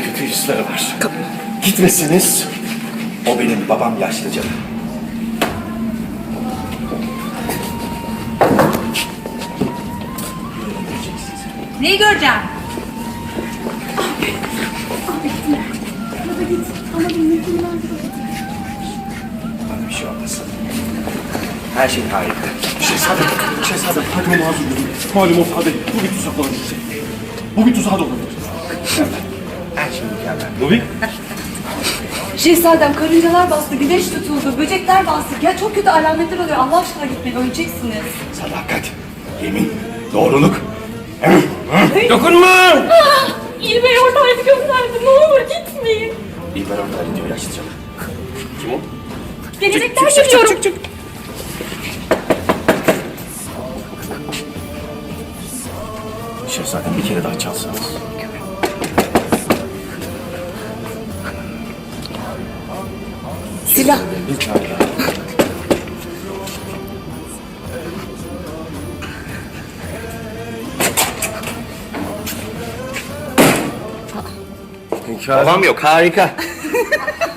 hususları var. Gitmesiniz. O benim babam yaşlıca. Neyi göreceğim? Bana bir şey olmasın. Her şey harika. Şehzadem, şehzadem hadi onu hazır olun. Malum o fade bu bir tuzak olabilir. Bu bir tuzak da olabilir. Her şey mükemmel. Tabii. Şehzadem karıncalar bastı, güneş tutuldu, böcekler bastı. Ya çok kötü alametler oluyor. Allah aşkına gitmeyin, öleceksiniz. Sadakat, yemin, doğruluk. Dokunma! İlbey oradaydı gönderdi. Ne olur gitmeyin. İlber orada diyor yaşlıca. Kim o? Gelecekler geliyorum. Şehzadem bir kere daha çalsanız. Silah. Babam yok, harika.